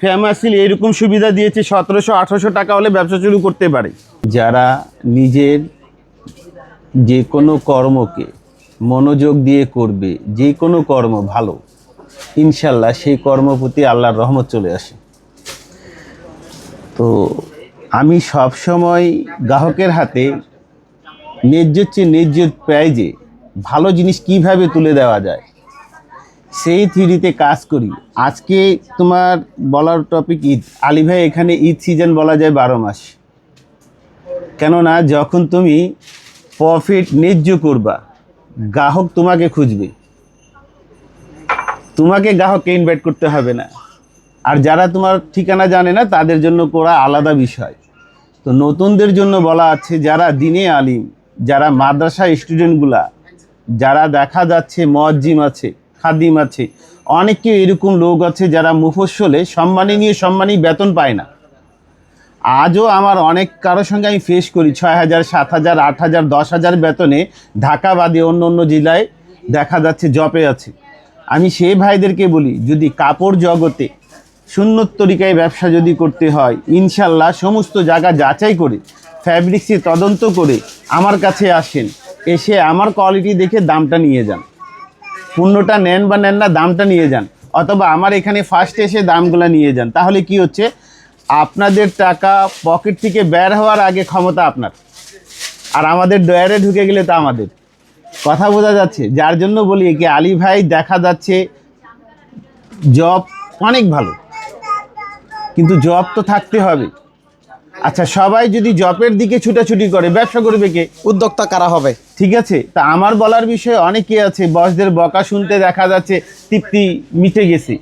ফেমাসিল এরকম সুবিধা দিয়েছে, সতেরোশো, আঠারোশো টাকা হলে ব্যবসা শুরু করতে পারে। যারা নিজের যে কোনো কর্মকে মনোযোগ দিয়ে করবে যে কোনো কর্ম ভালো, ইনশাল্লাহ সেই কর্ম প্রতি আল্লাহর রহমত চলে আসে। তো আমি সব সময় গ্রাহকের হাতে ন্যায্য চেয়ে ন্যায্য প্রাইজে ভালো জিনিস কীভাবে তুলে দেওয়া যায় সেই থিওরিতে কাজ করি। আজকে তোমার বলার টপিক ঈদ। আলী ভাই, এখানে ঈদ সিজন বলা যায় বারো মাস। কেননা, যখন তুমি প্রফিট ন্যায্য করবা, গ্রাহক তোমাকে খুঁজবে। তোমাকে গ্রাহককে ইনভাইট করতে হবে না। আর যারা তোমার ঠিকানা জানে না, তাদের জন্য করা আলাদা বিষয়। তো নতুনদের জন্য বলা আছে, যারা দিনে আলিম, যারা মাদ্রাসা স্টুডেন্টগুলা যারা দেখা যাচ্ছে মজ্জিম আছে খাদিম আছে। অনেকে এরকম লোক আছে যারা মুফস্বলে সম্মানী নিয়ে সম্মানী বেতন পায় না। আজও আমার অনেক কারোর সঙ্গে আমি ফেস করি, ছয় হাজার, সাত হাজার, আট হাজার, দশ হাজার বেতনে ঢাকা বাদে অন্য অন্য জেলায় দেখা যাচ্ছে জবে আছে। আমি সেই ভাইদেরকে বলি, যদি কাপড় জগতে সুন্নত তরিকায় ব্যবসা যদি করতে হয়, ইনশাল্লাহ সমস্ত জায়গা যাচাই করে ফ্যাব্রিক্সে তদন্ত করে আমার কাছে আসেন, এসে আমার কোয়ালিটি দেখে দামটা নিয়ে যান। পণ্যটা নেন বা নেন না, দামটা নিয়ে যান। অথবা আমার এখানে ফার্স্ট এসে দামগুলো নিয়ে যান। তাহলে কি হচ্ছে? আপনাদের টাকা পকেট থেকে বের হওয়ার আগে ক্ষমতা আপনার। আর আমাদের ডয়ারে ঢুকে গেলে তো আমাদের। কথা বোঝা যাচ্ছে? যার জন্য বলি কি আলী ভাই দেখা যাচ্ছে জব অনেক ভালো। কিন্তু জব তো থাকতে হবে। আচ্ছা সবাই যদি জবের দিকে ছুটাছুটি করে ব্যবসা করবে কে? উদ্যোক্তা কারা হবে? ঠিক আছে তা আমার বলার বিষয়ে অনেকে আছে বসদের বকা শুনতে দেখা যাচ্ছে তৃপ্তি মিটে গেছে।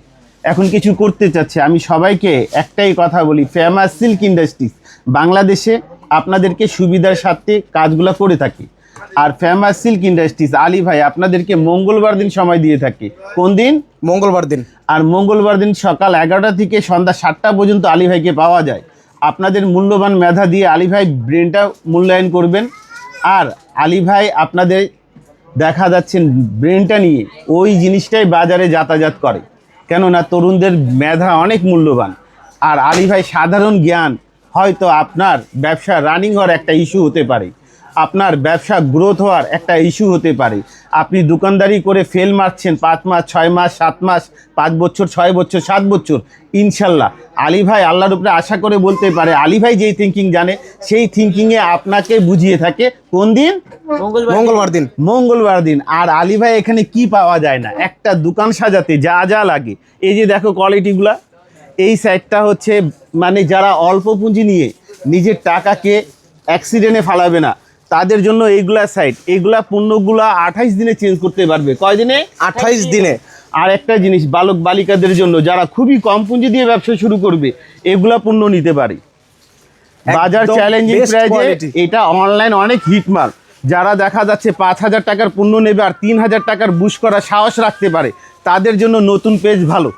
এখন কিছু করতে চাচ্ছে। আমি সবাইকে একটাই কথা বলি ফেমাস সিল্ক ইন্ডাস্ট্রিজ বাংলাদেশে আপনাদেরকে সুবিধার সাথে কাজগুলো করে থাকে। আর ফেমাস সিল্ক ইন্ডাস্ট্রিজ আলী ভাই আপনাদেরকে মঙ্গলবার দিন সময় দিয়ে থাকে। কোন দিন? মঙ্গলবার দিন। আর মঙ্গলবার দিন সকাল এগারোটা থেকে সন্ধ্যা সাতটা পর্যন্ত আলী ভাইকে পাওয়া যায়। আপনাদের মূল্যবান মেধা দিয়ে আলী ভাই ব্রেনটা মূল্যায়ন করবেন। আর আলী ভাই আপনাদের দেখা যাচ্ছেন ব্রেনটা নিয়ে, ওই জিনিসটাই বাজারে যাতায়াত করে। কেননা তরুণদের মেধা অনেক মূল্যবান। আর আলী ভাই সাধারণ জ্ঞান, হয়তো আপনার ব্যবসা রানিং হওয়ার একটা ইস্যু হতে পারে। আপনার ব্যবসা গ্রোথ হওয়ার একটা ইস্যু হতে পারে। আপনি দোকানদারি করে ফেল মারছেন পাঁচ মাস ছয় মাস সাত মাস পাঁচ বছর ছয় বছর সাত বছর ইনশাল্লাহ। আলী ভাই আল্লাহর উপরে আশা করে বলতে পারে আলী ভাই যেই থিঙ্কিং জানে সেই থিঙ্কিংয়ে আপনাকে বুঝিয়ে থাকে কোন দিন? মঙ্গলবার দিন। মঙ্গলবার দিন। আর আলী ভাই এখানে কি পাওয়া যায় না? একটা দোকান সাজাতে যা যা লাগে। এই যে দেখো কোয়ালিটিগুলা এই সাইডটা হচ্ছে মানে যারা অল্প পুঁজি নিয়ে নিজের টাকাকে অ্যাক্সিডেন্টে ফালাবে না। তাদের জন্য এইগুলা সাইড এইগুলা পণ্যগুলা আঠাইশ দিনে চেঞ্জ করতে পারবে। কয় দিনে? আঠাইশ দিনে। আর একটা জিনিস বালক বালিকাদের জন্য যারা খুবই কম পুঁজি দিয়ে ব্যবসা শুরু করবে এগুলা পণ্য নিতে পারে। বাজার চ্যালেঞ্জিং প্রাইজে এটা অনলাইন অনেক হিটমার যারা দেখা যাচ্ছে পাঁচ হাজার টাকার পণ্য নেবে আর তিন হাজার টাকার বুশ করা সাহস রাখতে পারে তাদের জন্য নতুন পেজ ভালো।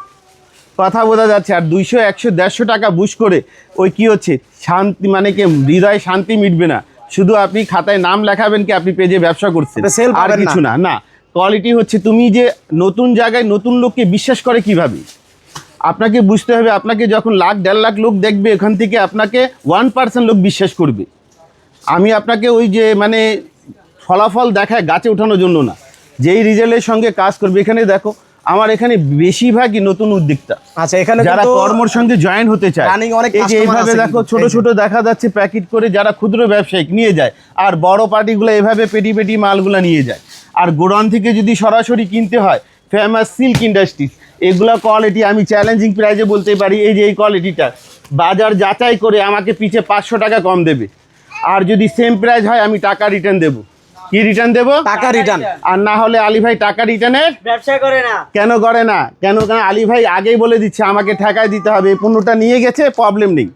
কথা বোঝা যাচ্ছে আর দুইশো একশো দেড়শো টাকা বুশ করে ওই কি হচ্ছে? শান্তি মানে কি হৃদয়ে শান্তি মিটবে না। শুধু আপনি খাতায় নাম লেখাবেন কি আপনি পেজে ব্যবসা করছেন? আর কিছু না। না কোয়ালিটি হচ্ছে তুমি যে নতুন জায়গায় নতুন লোককে বিশ্বাস করে কীভাবে? আপনাকে বুঝতে হবে আপনাকে যখন লাখ দেড় লাখ লোক দেখবে এখান থেকে আপনাকে ওয়ান পার্সেন্ট লোক বিশ্বাস করবে। আমি আপনাকে ওই যে মানে ফলাফল দেখায় গাছে ওঠানোর জন্য না। যেই রিজাল্টের সঙ্গে কাজ করবে এখানে দেখো আমার এখানে বেশিরভাগই নতুন উদ্যোক্তা। আচ্ছা এখানে যারা কর্মর সঙ্গে জয়েন হতে চায়। অনেক এই যে এইভাবে দেখো ছোট ছোট দেখা যাচ্ছে প্যাকেট করে যারা ক্ষুদ্র ব্যবসায়িক নিয়ে যায় আর বড় পার্টিগুলো এভাবে পেটি পেটি মালগুলো নিয়ে যায়। আর গোডাউন থেকে যদি সরাসরি কিনতে হয় ফেমাস সিল্ক ইন্ডাস্ট্রিজ এগুলো কোয়ালিটি আমি চ্যালেঞ্জিং প্রাইজে বলতে পারি এই যে এই কোয়ালিটিটা বাজার যাচাই করে আমাকে পিছে পাঁচশো টাকা কম দেবে। আর যদি সেম প্রাইস হয় আমি টাকা রিটার্ন দেবো। কি রিটার্ন দেবো? টাকা রিটার্ন আর না হলে আলী ভাই টাকা রিটার্নের ব্যবসা করে না। কেন করে না? কেন কেন? আলী ভাই আগেই বলে দিচ্ছে আমাকে ঠেকায় দিতে হবে। এই পণ্যটা নিয়ে গেছে প্রবলেম নেই।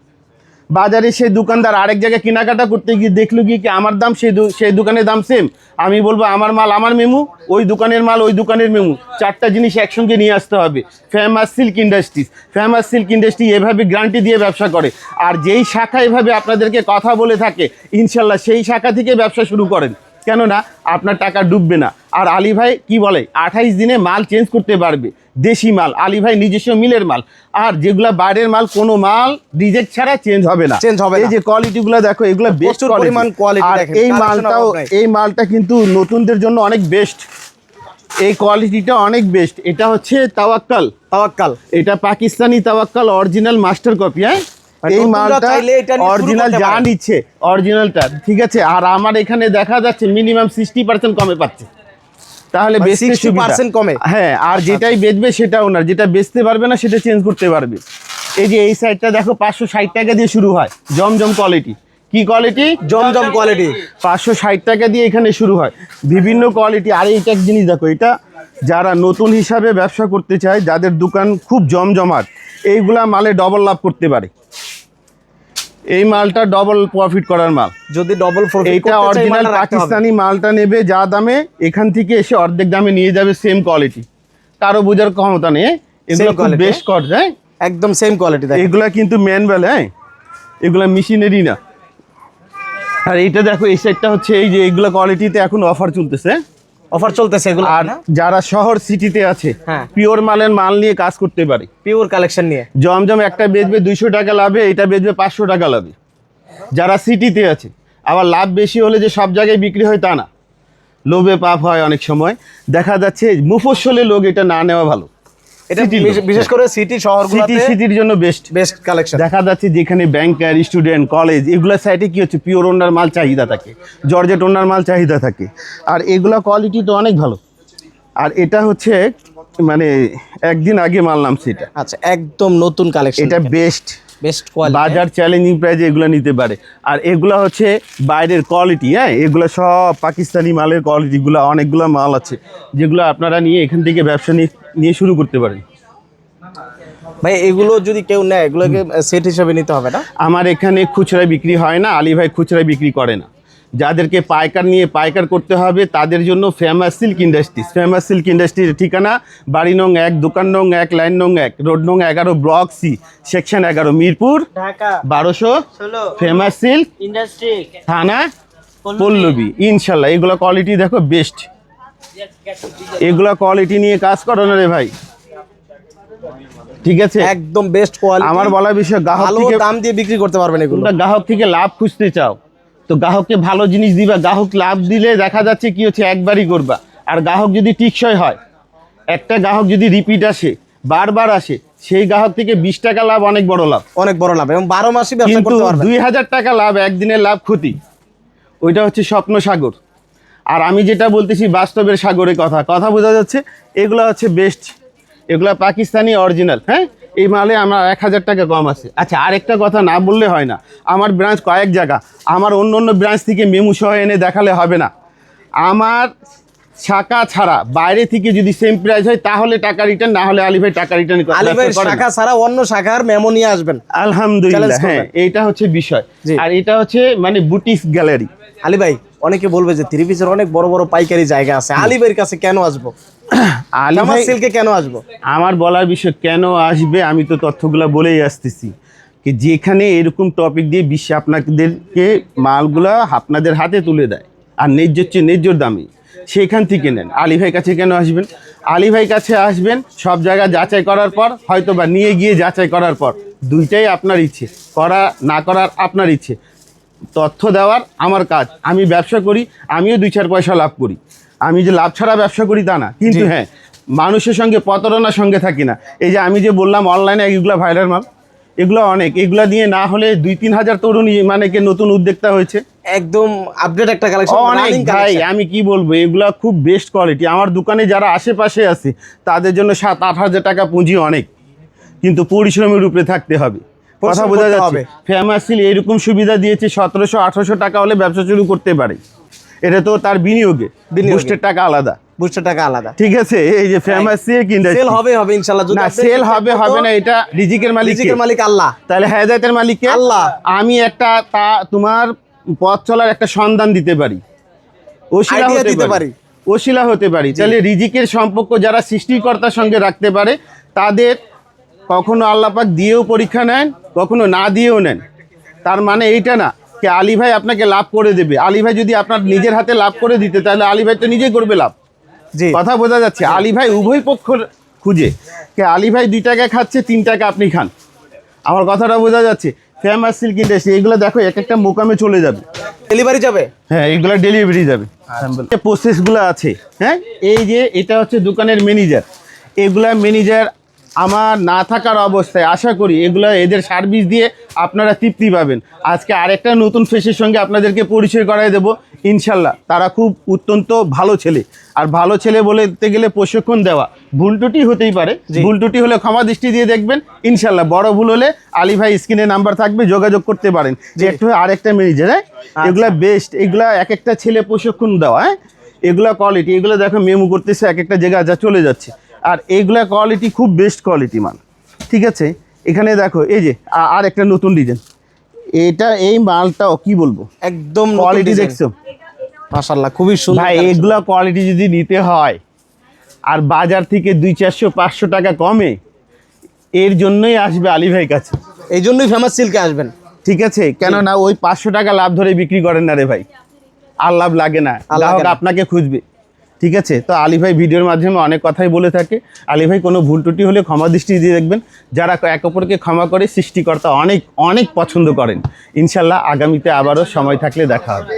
বাজারে সেই দোকানদার আরেক জায়গায় কেনাকাটা করতে গিয়ে দেখল গিয়ে কি আমার দাম সেই সেই দোকানের দাম সেম আমি বলব আমার মাল আমার মেমু ওই দোকানের মাল ওই দোকানের মেমু চারটা জিনিস একসঙ্গে নিয়ে আসতে হবে। Famous silk industries famous silk industry এভাবে গ্যারান্টি দিয়ে ব্যবসা করে। আর যেই শাখা এভাবে আপনাদেরকে কথা বলে থাকে ইনশাল্লাহ সেই শাখা থেকে ব্যবসা শুরু করেন। কেননা আপনার টাকা ডুববে না। আর আলী ভাই কি বলে? আঠাইশ দিনে মাল চেঞ্জ করতে পারবে। দেশি মাল। আলী ভাই নিজস্ব মিলের মাল। আর যেগুলা বাইরের মাল কোনো মাল রিজেক্ট ছাড়া চেঞ্জ হবে না। চেঞ্জ হবে এই। যে কোয়ালিটিগুলো দেখো এগুলো বেস্ট পরিমাণ quality আর এই মালটাও এই মালটা কিন্তু নতুনদের জন্য অনেক বেস্ট এই কোয়ালিটিটা অনেক বেস্ট এটা হচ্ছে তাওয়াক্কাল। তাওয়াক্কাল। এটা Pakistani Tawakkal original master copy হ্যাঁ? এই মালটা অরিজিনাল যা নিচ্ছে অরিজিনালটা ঠিক আছে? আর আমার এখানে দেখা যাচ্ছে মিনিমাম সিক্সটি পার্সেন্ট কমে পাচ্ছে। তাহলে মানে বেচতে 60% কমে? হ্যাঁ আর যেটাই বেচবে সেটা ওনার যেটা বেচতে পারবে না সেটা চেঞ্জ করতে পারবে। এই যে এই সাইডটা দেখো পাঁচশো ষাট টাকা দিয়ে শুরু হয় জমজম কোয়ালিটি কি কোয়ালিটি জমজম কোয়ালিটি পাঁচশো ষাট টাকা দিয়ে এখানে শুরু হয়। বিভিন্ন কোয়ালিটি আর এইটা এক জিনিস দেখো এটা যারা নতুন হিসাবে ব্যবসা করতে চায় যাদের দোকান খুব জমজমাট এইগুলা মালে ডবল লাভ করতে পারে। এই মালটা ডবল প্রফিট করার মাল। যদি ডবল এইটা অরিজিনাল পাকিস্তানি মালটা নেবে যা দামে এখান থেকে এসে অর্ধেক দামে নিয়ে যাবে সেম কোয়ালিটি কারও বোঝার ক্ষমতা নেই এগুলো খুব? বেস্ট কর হ্যাঁ? একদম সেম কোয়ালিটি এগুলা কিন্তু ম্যানুয়াল হ্যাঁ? এগুলা মেশিনেরই না। আর এইটা দেখো এই সাইডটা হচ্ছে এই যে এইগুলা কোয়ালিটিতে এখন অফার চলতেছে। অফার চলতেছে এগুলো আর যারা শহর সিটিতে আছে হ্যাঁ। পিওর মালের মাল নিয়ে কাজ করতে পারে। পিওর কালেকশন নিয়ে। জমজম একটা বেচবে দুইশো টাকা লাভে এটা বেচবে পাঁচশো টাকা লাভে। যারা সিটিতে আছে আবার লাভ বেশি হলে যে সব জায়গায় বিক্রি হয় তা না। লোভে পাপ হয় অনেক সময়। দেখা যাচ্ছে মুফসলে লোক এটা না নেওয়া ভালো। এটা বিশেষ-। বিশেষ করে সিটি সিটি শহরগুলোতে সিটির জন্য বেস্ট বেস্ট কালেকশন দেখা যাচ্ছে যেখানে ব্যাংকার স্টুডেন্ট কলেজ এগুলো সাইডে কি হচ্ছে? পিওর ওনার মাল চাহিদা থাকে। জর্জেট ওনার মাল চাহিদা থাকে। আর এগুলা কোয়ালিটি তো অনেক ভালো। আর এটা হচ্ছে মানে একদিন আগে মাল নামছে এটা। আচ্ছা একদম নতুন কালেকশন এটা বেস্ট বেস্ট কোয়ালিটি বাজার চ্যালেঞ্জিং প্রাইজে এগুলো নিতে পারে। আর এগুলো হচ্ছে বাইরের কোয়ালিটি হ্যাঁ? এগুলো সব পাকিস্তানি মালের কোয়ালিটিগুলো অনেকগুলো মাল আছে। যেগুলো আপনারা নিয়ে এখান থেকে ব্যবসা নিয়ে নিয়ে শুরু করতে পারেন। ভাই এগুলো যদি কেউ নেয় এগুলোকে সেট হিসাবে নিতে হবে না? আমার এখানে খুচরা বিক্রি হয় না আলী ভাই খুচরা বিক্রি করে না। যাদেরকে পাইকার নিয়ে পাইকার করতে হবে তাদের জন্য famous silk industries famous silk ইন্ডাস্ট্রির ঠিকানা বাড়ি নং এক দোকান নং এক লাইন নং এক রোড নং এগারো ব্লক সি সেকশন এগারো মিরপুর ঢাকা বারোশো ষোলো ফেমাস সিল্ক ইন্ডাস্ট্রি থানা পল্লবী। ইনশাল্লাহ এগুলো কোয়ালিটি দেখো বেস্ট এগুলো কোয়ালিটি নিয়ে কাজ করো না রে ভাই। ঠিক আছে? একদম বেস্ট কোয়ালিটি আমার বলা বিষয় গ্রাহক থেকে দাম দিয়ে বিক্রি করতে পারবেন এগুলো। গ্রাহক থেকে লাভ খুঁজতে চাও। তো গ্রাহককে ভালো জিনিস দিবা গ্রাহক লাভ দিলে দেখা যাচ্ছে কি হচ্ছে একবারই করবা। আর গ্রাহক যদি টিকসই হয় একটা গ্রাহক যদি রিপিট আসে বারবার আসে সেই গ্রাহক থেকে বিশ টাকা লাভ অনেক বড় লাভ। অনেক বড় লাভ এবং বারো পারবেন। দুই হাজার টাকা লাভ একদিনের লাভ ক্ষতি। ওইটা হচ্ছে স্বপ্ন সাগর আর আমি যেটা বলতেছি বাস্তবের সাগরের কথা কথা বোঝা যাচ্ছে এগুলো হচ্ছে বেস্ট এগুলো পাকিস্তানি অরিজিনাল হ্যাঁ? এই মালে আমার এক হাজার টাকা কম আছে। আচ্ছা আরেকটা কথা না বললে হয় না। আমার ব্রাঞ্চ কয়েক জায়গা আমার অন্য অন্য ব্রাঞ্চ থেকে মেমু সহ এনে দেখালে হবে না। আমার শাখা ছাড়া বাইরে থেকে যদি সেম প্রাইস হয় তাহলে টাকা রিটার্ন না হলে আলী ভাই টাকা রিটার্ন আলী ভাই শাখা ছাড়া অন্য শাখার মেমো নিয়ে আসবেন। আলহামদুলিল্লাহ হ্যাঁ। এইটা হচ্ছে বিষয়। আর এটা হচ্ছে মানে বুটিক্স গ্যালারি আলী ভাই অনেকে বলবে যে থ্রি পিসের অনেক বড় বড় পাইকারি জায়গা আছে। আলী ভাইয়ের কাছে কেন আসব? আলী জামাত সিল্কে কেন আসব? আমার বলার বিষয় কেন আসবে? আমি তো তথ্যগুলো বলেই আসতেছি। কি যেখানে এরকম টপিক দিয়ে বিশ্ব আপনাদেরকে মালগুলা আপনাদের হাতে তুলে দেয় আর ন্যায্য হচ্ছে ন্যায্যর দামে সেখান থেকে নেন। আলী ভাই কাছে কেন আসবেন? আলী ভাই কাছে আসবেন সব জায়গা যাচাই করার পর হয়তো বা নিয়ে গিয়ে যাচাই করার পর দুইটাই আপনার ইচ্ছে করা না করার আপনার ইচ্ছে। তথ্য দেওয়ার আমার কাজ। আমি ব্যবসা করি আমিও দুই চার পয়সা লাভ করি। আমি যে লাভ ছাড়া ব্যবসা করি তা না কিন্তু হ্যাঁ মানুষের সঙ্গে প্রতারণার সঙ্গে থাকি না। এই যে আমি যে বললাম অনলাইনে এগুলো ভাইরাল মাল এগুলো অনেক। এগুলো দিয়ে না হলে দুই তিন হাজার তরুণী মানে কি নতুন উদ্যোক্তা হয়েছে। একদম আপডেট একটা কালেকশন অনেক ভাই আমি কি বলব এগুলো খুব বেস্ট কোয়ালিটি আমার দোকানে যারা আশেপাশে আছে তাদের জন্য সাত আট হাজার টাকা পুঁজি অনেক। কিন্তু পরিশ্রমের উপরে থাকতে হবে। কথা বোঝা যাচ্ছে। হবে। ফেমাস সিল এরকম সুবিধা দিয়েছে সতেরোশো আঠারোশো টাকা হলে ব্যবসা শুরু করতে পারে। এটা তো তার বিনিয়োগে। বুস্টের টাকা আলাদা। বুঝতে টাকা আলাদা। ঠিক আছে? এই যে ফেমাস সিল কিনতে সেল হবে হবে ইনশাআল্লাহ না সেল হবে হবে না এটা রিজিকের মালিক রিজিকের মালিক আল্লাহ। তাহলে হেদায়তের মালিককে আল্লাহ। আমি একটা তা তোমার পথ চলার একটা সন্ধান দিতে পারি। ওশিলা দিতে পারি। ওশিলা হতে পারি। তাহলে রিজিকের সম্পর্ক যারা সৃষ্টিকর্তার সঙ্গে রাখতে পারে তাদের কখনো আল্লাপাক দিয়েও পরীক্ষা নেন কখনো না দিয়েও নেন। তার মানে এইটা না কে আলী ভাই আপনাকে লাভ করে দেবে। আলী ভাই যদি আপনার নিজের হাতে লাভ করে দিতে তাহলে আলী ভাই তো নিজেই করবে লাভ। কথা বোঝা যাচ্ছে আলী ভাই উভয় পক্ষ খুঁজে। কে আলী ভাই দুই টাকা খাচ্ছে তিন টাকা আপনি খান। আমার কথাটা বোঝা যাচ্ছে ফেমাস সিল্ক ইন্ডাস্ট্রি এগুলো দেখো এক একটা মোকামে চলে যাবে। ডেলিভারি যাবে? হ্যাঁ এগুলো ডেলিভারি যাবে। প্রসেসগুলো আছে হ্যাঁ? এই যে এটা হচ্ছে দোকানের ম্যানেজার এগুলা ম্যানেজার আমার না থাকার অবস্থায় আশা করি এগুলো এদের সার্ভিস দিয়ে আপনারা তৃপ্তি পাবেন। আজকে আরেকটা নতুন ফেসের সঙ্গে আপনাদেরকে পরিচয় করাই দেবো। ইনশাল্লাহ তারা খুব অত্যন্ত ভালো ছেলে। আর ভালো ছেলে বলতে গেলে প্রশিক্ষণ দেওয়া। ভুল ত্রুটি হতেই পারে। ভুল ত্রুটি হলে ক্ষমা দৃষ্টি দিয়ে দেখবেন। ইনশাল্লাহ বড় ভুল হলে আলী ভাই স্ক্রিনে নাম্বার থাকবে যোগাযোগ করতে পারেন। যে একটু আরেকটা ম্যানেজার হ্যাঁ? এগুলা বেস্ট এগুলা এক একটা ছেলে প্রশিক্ষণ দেওয়া হ্যাঁ? এগুলা কোয়ালিটি এগুলো দেখো মেমু করতেছে এক একটা জায়গা যা চলে যাচ্ছে। আর এগুলা কোয়ালিটি খুব বেস্ট কোয়ালিটি মাল ঠিক আছে? এখানে দেখো এই যে আর একটা নতুন ডিজাইন এটা এই মালটাও কি বলব? একদম কোয়ালিটি দেখছ? মাশাআল্লাহ খুবই সুন্দর ভাই এগুলা কোয়ালিটি যদি নিতে হয় আর বাজার থেকে দুই চারশো পাঁচশো টাকা কমে এর জন্যই আসবে আলী ভাই কাছে। এই জন্যই ফেমাস সিল্কে আসবেন। ঠিক আছে? কেননা ওই পাঁচশো টাকা লাভ ধরে বিক্রি করেন না রে ভাই। আর লাভ লাগে না। আর লাগে না। আপনাকে খুঁজবে। ঠিক আছে? তো আলী ভাই ভিডিওর মাধ্যমে অনেক কথাই বলে থাকে। আলী ভাই, কোনো ভুল ত্রুটি হলে ক্ষমা দৃষ্টি দিয়ে দেখবেন। যারা এক অপরকে ক্ষমা করে, সৃষ্টিকর্তা অনেক অনেক পছন্দ করেন। ইনশাল্লাহ আগামীতে আবারও সময় থাকলে দেখা হবে।